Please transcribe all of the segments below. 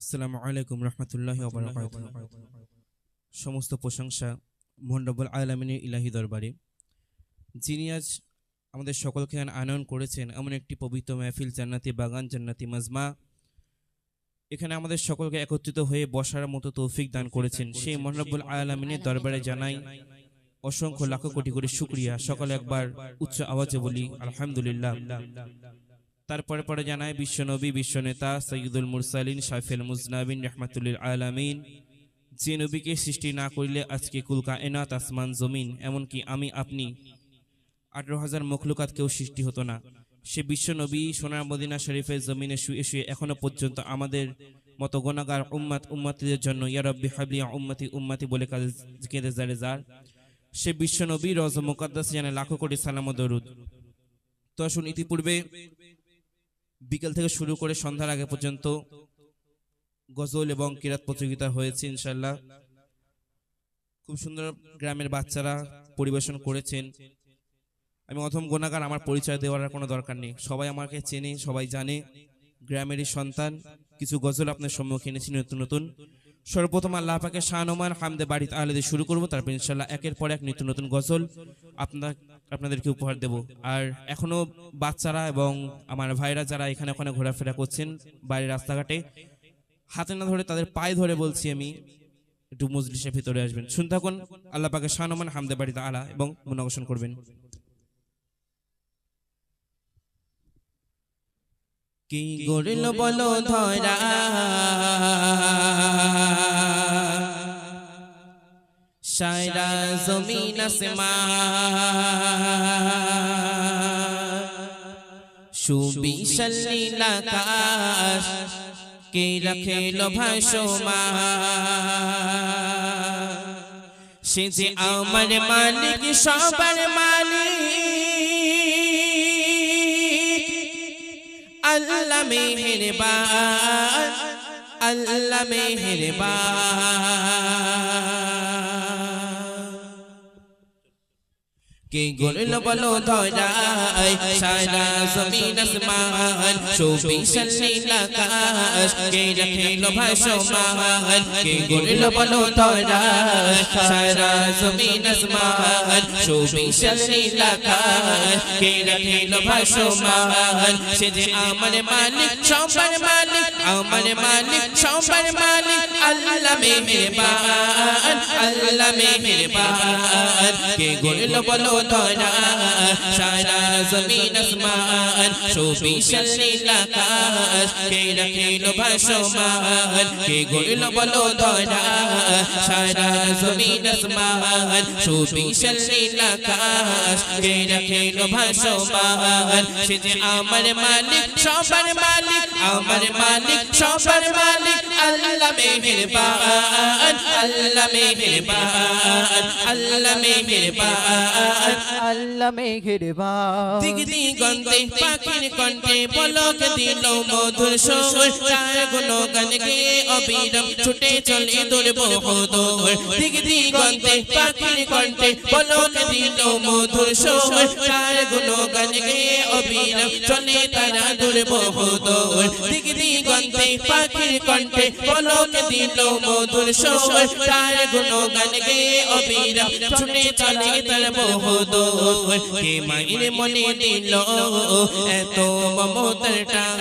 আসসালামু আলাইকুম রহমতুল্লাহ সমস্ত প্রশংসা মোহনরবুল আলমিনের ইলাহি দরবারে। যিনি আজ আমাদের সকলকে আনয়ন করেছেন এমন একটি পবিত্র মেহফিল জান্নাতি বাগান জান্নাতি মাজমা এখানে আমাদের সকলকে একত্রিত হয়ে বসার মতো তৌফিক দান করেছেন। সেই মোহনরবুল আলমিনের দরবারে জানাই অসংখ্য লাখ কোটি কোটি শুক্রিয়া। সকালে একবার উচ্চ আওয়াজে বলি আলহামদুলিল্লাহ। তারপরে পরে জানায় বিশ্বনবী বিশ্বনেতা সৈয়দুল মুরসালিন শাফিল মুজনাবিন, রহমাতুল্লিল আলামিন, যে নবীকে সৃষ্টি না করলে আজকে কুলকা এনাত আসমান জমিন, এমনকি আমি, আপনি আঠারো হাজার মখলুকাত কেউ সৃষ্টি হতো না। সে বিশ্বনবী সোনার মদিনা শরীফের জমিনে শুয়ে শুয়ে এখনও পর্যন্ত আমাদের মতো গোনাগার উম্মাত উম্মাতিদের জন্য ইয়ারব্বি হাবলিয়া উম্মতি উম্মাতি বলে কাজে কেঁদে জারে যার। সে বিশ্বনবী রজ মুকাদ্দাস জানে লাখো কোটি সালাম ও দরুদ। তো আসুন ইতিপূর্বে বিকেল থেকে শুরু করে সন্ধ্যার আগে পর্যন্ত গজল এবং কিরাত প্রতিযোগিতা হয়েছে ইনশাল্লাহ খুব সুন্দর গ্রামের বাচ্চারা পরিবেশন করেছেন। আমি অথম গোনাগার, আমার পরিচয় দেওয়ার কোনো দরকার নেই। সবাই আমাকে চেনে, সবাই জানে। গ্রামেরই সন্তান, কিছু গজল আপনার সম্মুখীন এনেছি, নতুন নতুন। সর্বপ্রথম আল্লাহ পাকে শাহনুমান হামদে বাড়িতে আহলেদের শুরু করব, তারপর ইনশাল্লাহ একের পর এক নিত্য নতুন গজল আপনার আপনাদেরকে উপহার দেব। আর এখনও বাচ্চারা এবং আমার ভাইরা যারা এখানে ওখানে ঘোরাফেরা করছেন বাইরের রাস্তাঘাটে, হাতে না ধরে তাদের পায়ে ধরে বলছি আমি, একটু মজলিসের ভিতরে আসবেন। শুন থাকুন আল্লাহ পাকে শাহনুমান হামদে বাড়িতে আলা এবং মনোগোষণ করবেন। কি গরিল বলো ধরা? সায়রা জমিন সুবিশাল নীলাকাশ কে রাখে ভাসমা সে যে আমার মালিক, সবার মালিক। আল্লাহ মেহেরবান আল্লাহ মেহেরবান। কে গরল বলো ধরাই সারা জমিন আসমান চৌবিশাল নীলাকাশ কে রাখিল ভাসমান কে গরল বলো ধরাই সারা জমিন আসমান চৌবিশাল নীলাকাশ কে রাখিল ভাসমান সে যে আমার মালিক সবার মালিক আমার মালিক সবার মালিক আল্লাহ মেহেরবান আল্লাহ মেহেরবান কে গরল বলো ধরা সারা জমিন আসমান সুবিশাল নীলাকাশ কে রাখিল ভাসমান কে গরল বলো ধরা সারা জমিন আসমান সুবিশাল নীলাকাশ কে রাখিল ভাসমান সে যে আমার মালিক সবার মালিক আমার মালিক সবার মালিক আল্লাহ আল্লাহ আল্লাহ আল্লাহ মেঘেরবান দিগ দিগন্তে পাখির কণ্ঠে পলক দিল মধুর সুর তার গুণগান গেয়ে অবিরম ছুটে চলে দূর বহুদূর দিগ দিগন্তে পাখির কণ্ঠে পলক দিল মধুর সুর তার গুণগান গেয়ে অবিরম চলে তারা দূর বহুদূর দিগ দিগন্তে পাখির কণ্ঠে পলক দিল মধুর সুর তার গুণগান গেয়ে অবিরম ছুটে চলে তার বহুদূর। কে মায়ের মনে দিল, এত মমতার টান।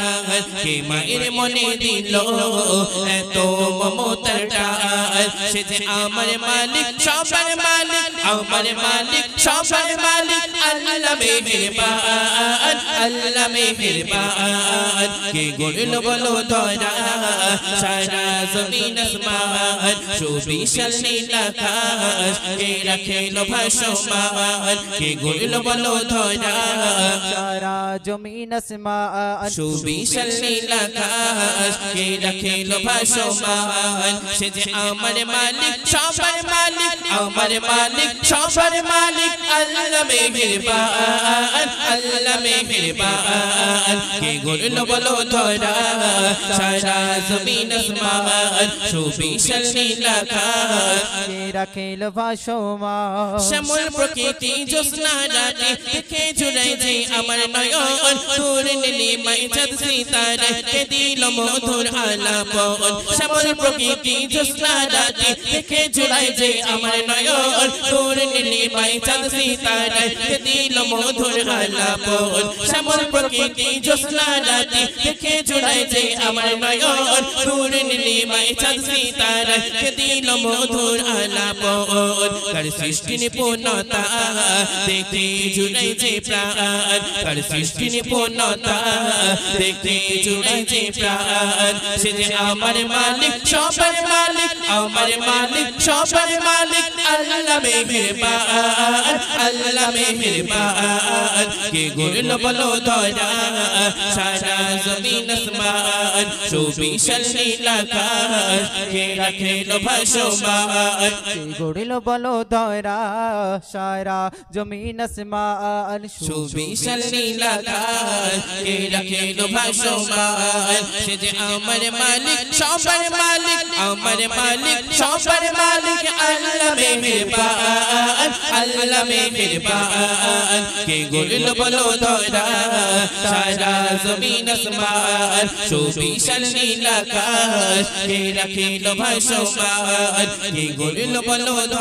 কে মায়ের মনে দিল, এত মমতার টান। সে যে আমার মালিক, সবার মালিক, আমার মালিক, সবার মালিক, আল্লাহ মেহেরবান আল্লাহ মেহেরবান। কে গড়ল বলো ধরা, সারা জমিন আসমান, সুবিশাল নীলাকাশ। কে রাখেল ভাসমান কে গড়ল বলো ধরা। সারা জমিন আসমান সুবিশাল নীলাকাশ কে রাখেল ভাসমান সে যে আমার মালিক সবার মালিক আমার মালিক সবার মালিক আল্লাহ মেহেরবান আল্লাহ মেহেরবান কে গড়ল বলো ধরা। সারা জমিন আসমান সুবিশাল নীলাকার কে রাখেল ভাসমান শ্যামল প্রকৃতি জ্যোৎস্না রাতে দেখে জুড়াই যে আমার নয়ন। তোর নীলিমাই চাঁদ সিতারে কে দিল মধুর আলাপন। শ্যামল প্রকৃতি জ্যোৎস্না রাতে দেখে জুড়াই যে আমার নয়ন। তোর নীলিমাই চাঁদ সিতারে কে দিল মধুর আলাপন। শ্যামল প্রকৃতি জ্যোৎস্না রাতে দেখে জুড়াই যে আমার নয়ন। তোর নীলিমাই চাঁদ সিতারে কে দিল মধুর আলাপন। কার সৃষ্টি নিপুণতা? দেখতে জুড়াই যে প্রাণ। কার সৃষ্টি নিপুণতা? দেখতে জুড়াই যে প্রাণ। সে যে আমার মালিক সবার মালিক আমার মালিক সবার মালিক আল্লাহ মেহেরবান আল্লাহ মেহেরবান। কে গুরল বলো ধরা? সারা জমিন আসমান সুবিশাল নীলাকাশ। কে রাখে রাখেল ভাসমান? কে গড়িল বলো দয়রা সারা জমিন আসমান সুবিশাল নীলাকাশ কে রাখেল ভাসমান সে যে আমার মালিক সবার মালিক আমার মালিক সবার মালিক আল্লাহ মেহেরবান। আল্লাহ মেহেরবান। কে গড়ল বলো ধরা সারা জমিন আসমান সুবিশাল নীলাকাশ। কে রাখেল ভাসমান কে গড়ল বলো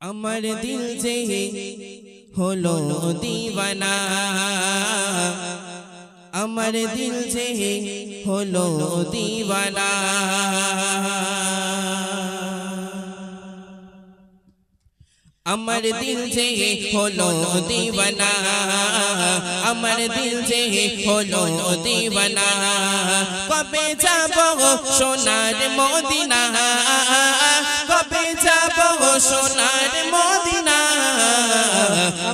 আমার দিল যে হলো দিওয়ানা আমার দিল যে হলো দিওয়ানা আমার দিল যে হলো দিওয়ানা আমার দিল যে হলো দিওয়ানা কবে যাব সোনার মদিনা? সোনার মদিনা।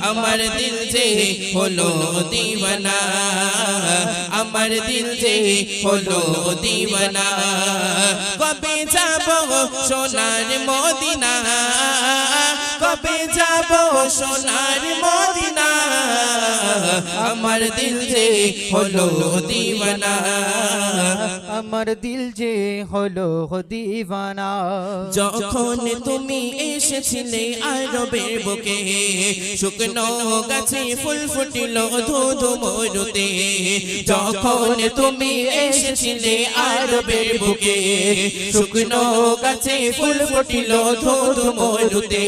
আমার দিল যে হলো দিবনা আমার দিল হলো দিওয়ানা। কবে যাব সোনার মদিনা? কবে যাব সোনার মদিনা? আমার দিল যে হলো দিওয়ানা। আমার দিল যে হলো দিওয়ানা। যখন তুমি এসেছিলে আরবের বুকে শুকনো গাছে ফুল ফুটিল ধুধু মরুতে। যখন তুমি এসেছিলে আরবের বুকে শুকনো গাছে ফুল ফুটিল ধুধু মরুতে।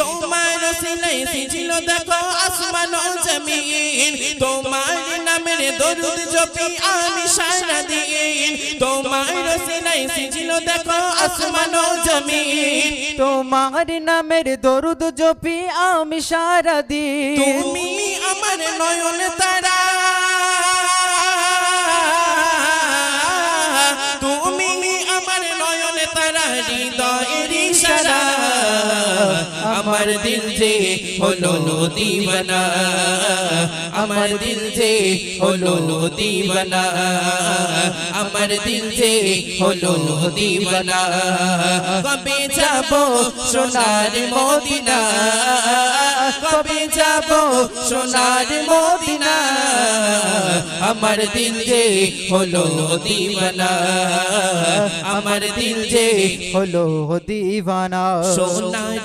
তোমার সিলাই ছিল দেখো আসমান জমিন। তোমার নামের দরুদ জপি আমি সারা দিন। তোমার সিলাই ছিল দেখো আসমান জমিন। তোমার নামের দরুদ জপি আমি সারা দিন। তুমি আমার নয়ন তারা। তুমি আমার নয়ন তারা। হৃদয়ের আমার দিল যে হলো দিওয়ানা আমার দিল যে হলো দিওয়ানা আমার দিল যে হলো দিওয়ানা কবে যাব সোনার মদিনা? কবে যাব সোনার মদিনা? আমার দিল যে হলো দিওয়ানা আমার দিল যে হলো দিওয়ানা সোনার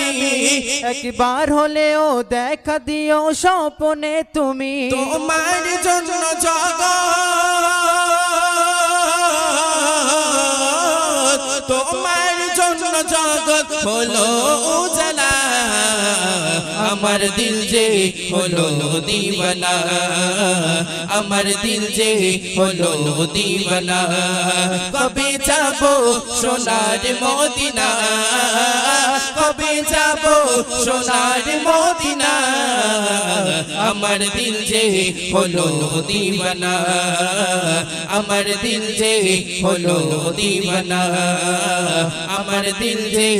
নবী একবার হলেও দেখা দিও স্বপনে তুমি। তোমার জন্য জগৎ, তোমার জন্য জগৎ হলো উজালা। আমার দিল যে হলো দিবানা আমার দিল যে হলো দিবানা কবে যাব সোনার মদিনা কবে যাব সোনার মদিনা আমার দিল যে হলো দিবানা আমার দিল যে হলো দিবানা আমার দিল যে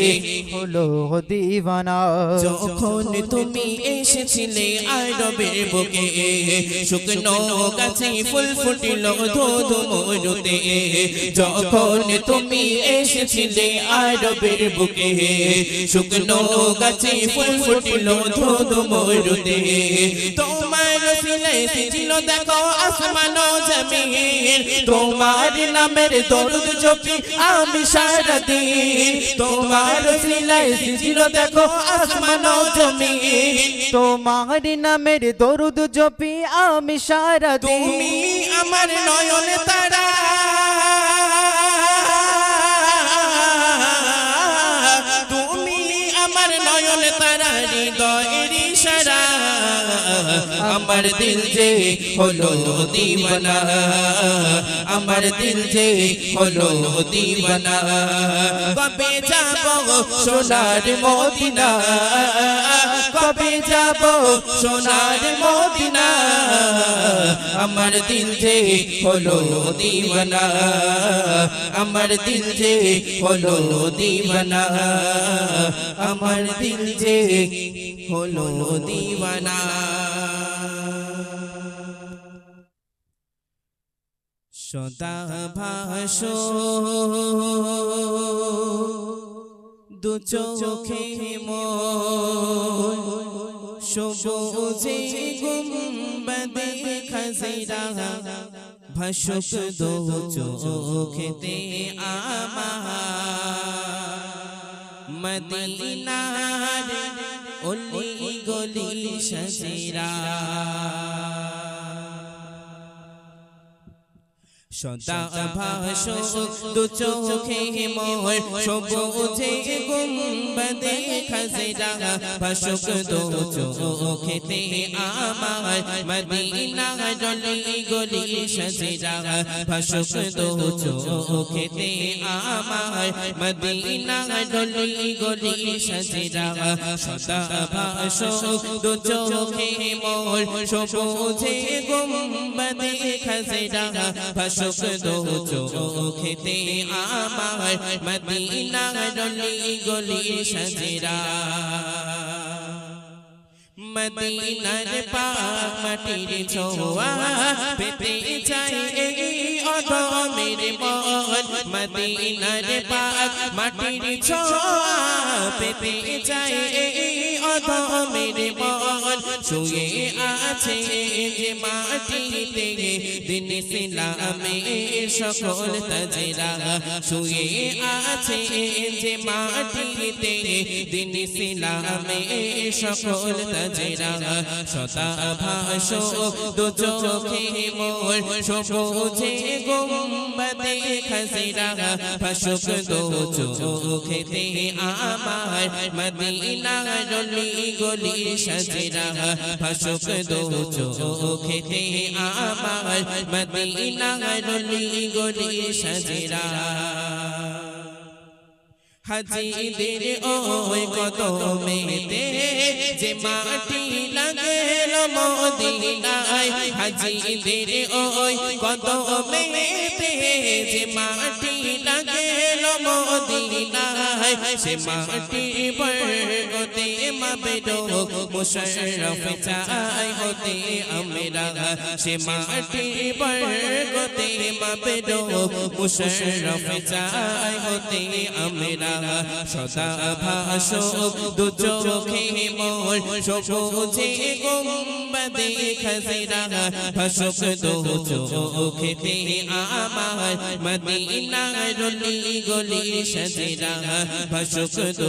হলো দিবানা যখন তুমি এসেছিলে আরবের বুকে। শুকনো গাছে ফুল ফুটিল ধুধু মরুতে যখন তুমি এসেছিলে আরবের বুকে, শুকনো গাছে ফুল ফুটিল ধুধু মরুতে তোমার ছিল, দেখো আসমান জমিন। তোমার নামের দরুদ জপি আমি সারা দিন তোমার ছিল, দেখো আসমান জমিন। তোমার নামের দরুদ জপি আমি সারা তুমি আমার নয়ন তারা। তুমি আমার নয়ন তারা, হৃদয়ের ইশারা। আমার দিল যে হলো দিবানা আমার দিল যে হলো দিবানা কবে যাব সোনার মদিনা, কবে যাব সোনার মদিনা, আমার দিল যে হলো দিবানা আমার দিল যে হলো দিবানা আমার দিল যে হলো দিবানা সদা ভাস। দু চোখে সবুজে গুম্বদে খাজিরা, ভাসুক দো চোখেতে আমার মদিনার অলি গলি সজিরা। সদা ভাস দু চোখে মোর সবুজে গুম্বদে খাজিরা। ভাসুক দো চোখেতে আমার মদিনা গলি গলি সজিরা। ভাসুক দো চোখেতে আমার মদিনা গলি গলি সজিরা। সদা ভাস দু চোখে মোর সবুজে গুম্বদে খাজিরা। ভাসুক দো চোখেতে আমার মদিনা গলি গলি সজিরা মদিনার পাক মাটির ছোঁয়া পেতে চাই এই অধমের মন মদিনার পাক মাটির ছোঁয়া পেতে চাই এই অধমের মন শুয়ে আছে যে মাটিতে দিন সিলামের সকল তাজেরা শুয়ে আছে যে মাটিতে দিন সিলামের সকল তাজেরা সতা ভাস দু চোখে মোর সবুজে গুম্বদে খাজিরা ভাসুক দু চোখেতে আমার মদিনা গলি গলি সজিরা ভাসুক দু চোখেতে আমার মদিনা গলি গলি সজিরা। হাজিদের ওই কত মেতে যে মাটি লাগেল মদিনায়, হাজিদের ওই কত মেতে যে মাটি লাগেল মদিনায়, সে মাটি বর্গতে মাবেদো মুশরফ চাই হতে আমরা সে মাটি বর্গতে মাবেদো মুশরফ চাই হতে আমরা সদা ভাস দু মোর সবুজে গুম্বদে খাজিরা ভাসুক দু চোখেতে আমার মদিনা রলি গলি সজিরা ভাসুক দু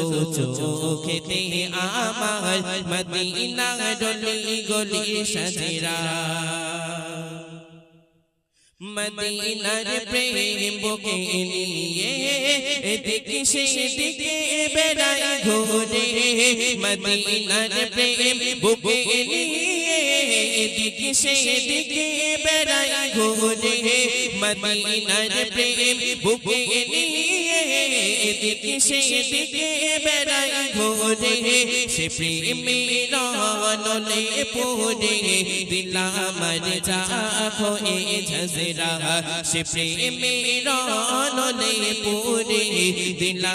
চোখেতে আমার মদিনা রলি গলি সজিরা। মদিনার প্রেম বুকে নিয়ে এদিকে সেদিকে বেড়াই ঘুরে। মদিনার প্রেম বুকে নিয়ে এদিকে সেদিকে বেড়াই ঘুরে। মদিনার প্রেম বুকে নিয়ে এদিকে সেদিকে বেড়াই ঘুরে। সে প্রেমের নলে পড়ে দিলা যা হয়ে ঝজরা সে প্রেমের নলে পড়ে দিলা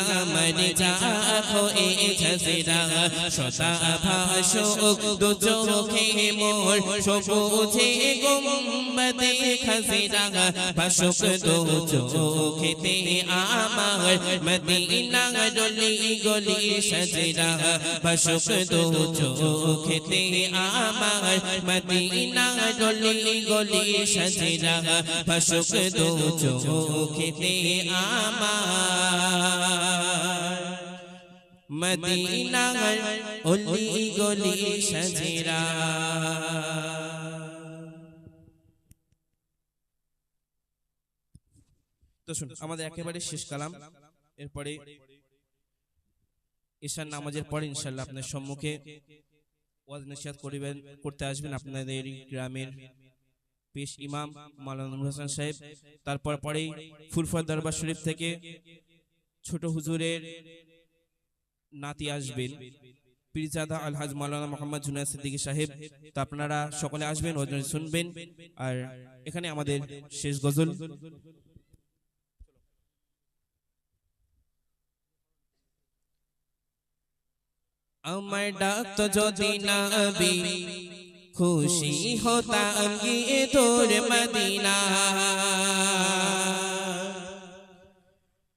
যা হয়ে ঝজরা সদা ভাষক দু চোখে মোর। সবুজে গুম্বদে খজরা ভাষক দু চোখেতে আমার মদিনা গলি গলি সজরা ভাষক দু চোখেতে আমার মদিনা গলি গলি সজরা ভাষক দু চোখেতে আমার মদিনার অলি গলি সজরা। তো শুন আমাদের একেবারে শেষ কালাম। এরপরে ঈশান নামাজের পরে ইনশাল্লাহ আপনার সম্মুখে ওয়াজ নসিহত করিবেন, করতে আসবেন আপনাদের গ্রামের পেশ ইমাম মাওলানা নুর হাসান সাহেব। তারপর পরেই ফুরফর দরবার শরীফ থেকে ছোট হুজুরের নাতি আসবেন, পীরজাদা আলহাজ মাওলানা মোহাম্মদ জুনায়দ সিদ্দিকী সাহেব। তা আপনারা সকলে আসবেন ওজন শুনবেন। আর এখানে আমাদের শেষ গজল। আমার ডাক তো যদি না খুশি হতাম গিয়ে তোর মদিনা।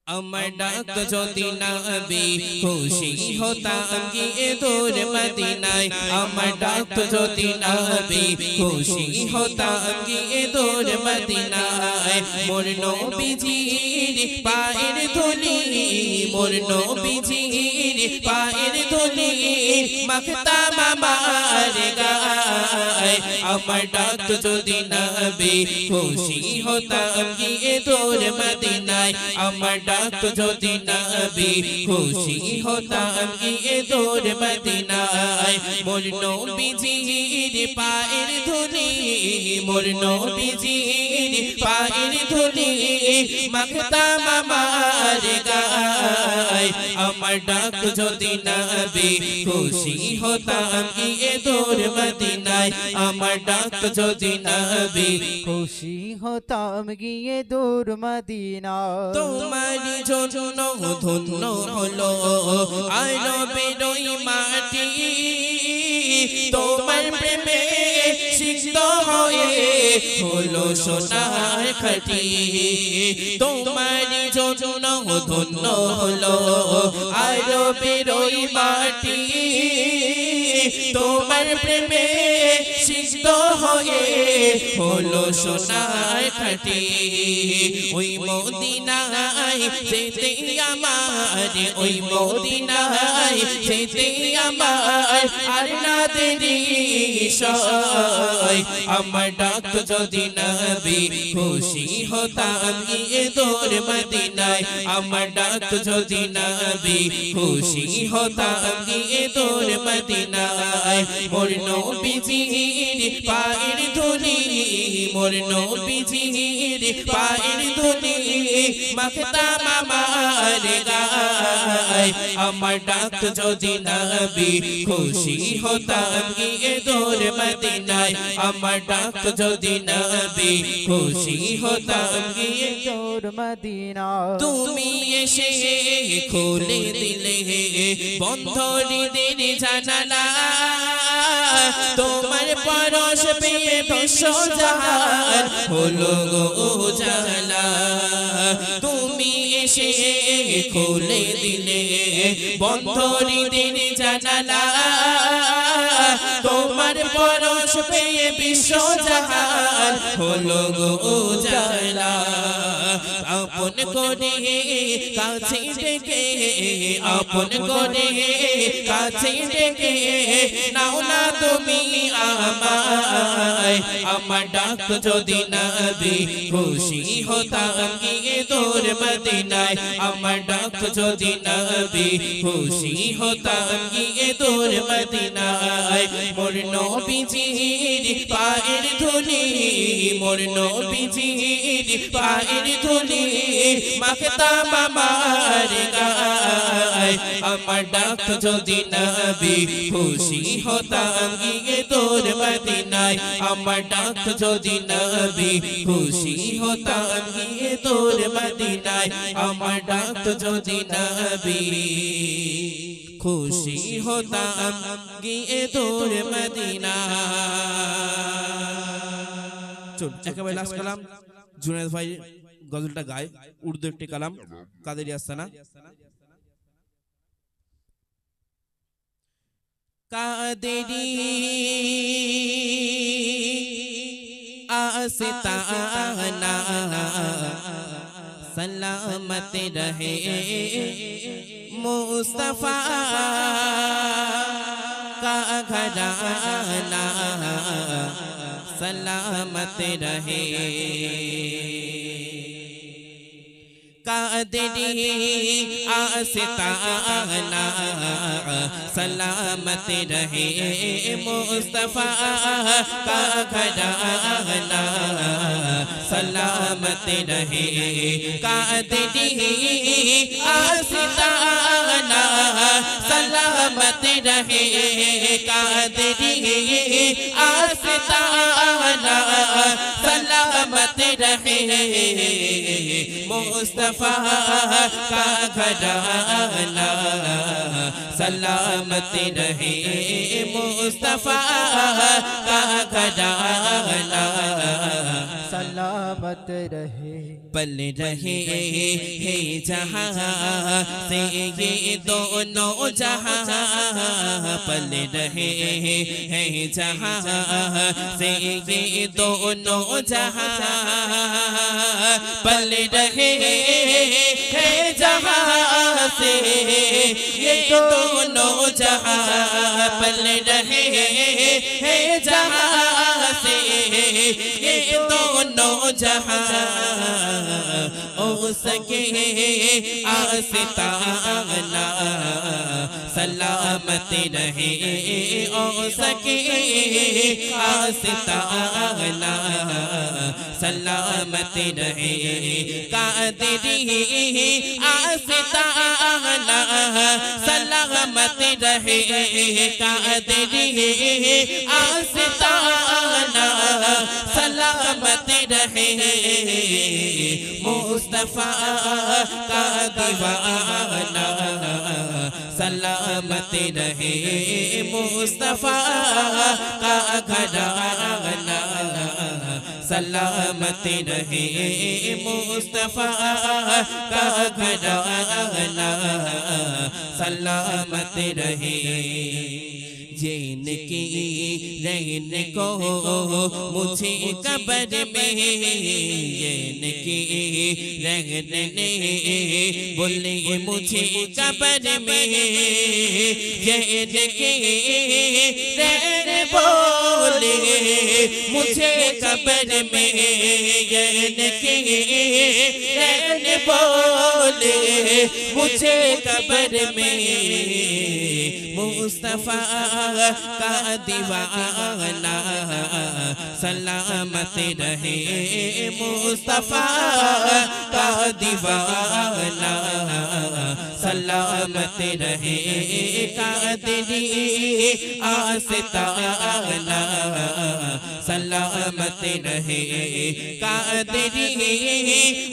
আমার ডাক যদি না খুশি হতাম গিয়ে তোর মদিনায়। আমার ডাক যদি না খুশি হতাম গিয়ে তোর মদিনায়। মোর নবীজির পায়ের ধুলি, মোর নবীজির পায়ের ধুলি মাখতাম আমার গায় আমার ডাক যদি না আবি খুশি হতাম গিয়ে তোর মদিনায় আমার ডাক যদি না আবি খুশি হতাম গিয়ে তোর মদিনায় মোর নবীজির পায়ের ধুলি মোর নবীজির পায়ের ধুলি মাখতাম আমার গায়। আমার ডাক যদি না খুশি হতাম গিয়ে তোর মদিনায়। আমার ডাক যদি না খুশি হতাম গিয়ে দূর মদিনা তোমারি জন্য ধন্য হলো আলো বেরোই মাটি। তোমার প্রেমে সিদ্ধ হয়ে হলো সোনার খাটি। তোমারি ধন্য হলো বেরোই মাটি। তোমার প্রেমে সিদ্ধ হয়ে হলো সোনার খাটি। ওই মদিনায় যেতে আমার, ওই মদিনায় যেতে আমার আর না দেরি সয়। আমার ডাক যদি নবী, খুশি হতাম গিয়ে তোর মদিনায়। আমার ডাক যদি নবী, খুশি হতাম গিয়ে তোর মদিনায়। মোর নবীজির পায়ের ধুলি, মোর নবীজির পায়ের ধুলি, মাখতাম আমার গায় আমার ডাক যদি নবী, খুশি হতাম গিয়ে তোর মদিনায়? আমার ডাক যদি নবী, খুশি হতাম গিয়ে দূর মদিনা তুমি এসে খুলে দিলে বন্ধরিদের জানালা। তোমার পরশ পেয়ে বস জাহান, হলো গো জালা এসে খুলে দিলে বন্ধরিদের জানালা। তোমার পরশ পেয়ে হলো গো উজালা। আপন করে কাছে ডেকে, আপন করে কাছে ডেকে, নাও না তুমি আমায়। আমার ডাক যদি নবী খুশি হতাম গিয়ে তোর মদিনায়। আমার ডাক যদি নবী খুশি হতাম গিয়ে তোর মদিনায়। মোর নবীজির পায়ের ধুলি, মোর নবীজির পায়ের ধুলি মাখতাম আমার গায়। আমার ডাক যদি নবী, খুশি হতাম গিয়ে তোর মদিনায়। আমার ডাক যদি নবী, খুশি হতাম গিয়ে তোর মদিনায়। আমার ডাক যদি নবী। খুশি হতাম গিয়ে তোর মদিনা চল একেবারে লাস্ট কালাম জুনেদ ভাই গজলটা গায় উর্দু একটি কালাম কাদেরি আস্তানা কাদেরি आस्ताना सलामत रहे مصطفى. سلامت رہے कादरी आस्ताना सलामत रहे मुस्तफा का घराना सलामत रहे आस्ताना सलामत रहे कादरी आस्ताना सलामत रहे मुस्तफा का घराना सलामत रहे मुस्तफा का घराना सलामत रहे पल रहे हे जहाँ से ये दोनों जहाँ पल रहे हे जहाँ से ये दोनों जहाँ पल रहे हे जहाँ से ये दोनों जहाँ पल रहे हे जहाँ से ये दोनों Oh. जहाँ ओ सके आस्ताना, सलामत रहे ओ सके आस्ताना, सलामत रहे, कादरी आस्ताना, सलामत रहे, कादरी आस्ताना, सलामत रहे ہیں مصطفیٰ کا دیوانہ سلامت رہے مصطفیٰ کا گھرانہ سلامت رہے مصطفیٰ کا گھرانہ سلامت رہے۔ जैन की रैन को मुझे कबर में जैन की रहने बोले मुझे कबर में जैन की रहन बोले मुझे कबर में जैन की रहन बोले। मुझे कबर में मुस्तफा का दीवाना सलामत रहे। मुस्तफा का दीवाना। सलामत रहे कादरी आस्ताना। सलामत रहे कादरी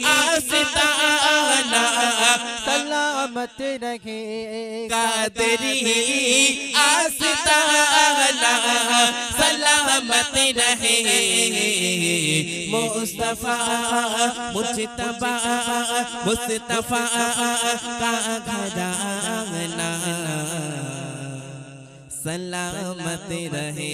आस्ताना। सलामत रहे कादरी आस्ताना। सलामत रहे मुस्तफ़ा मुजतबा मुस्तफा का घराना सलामत रहे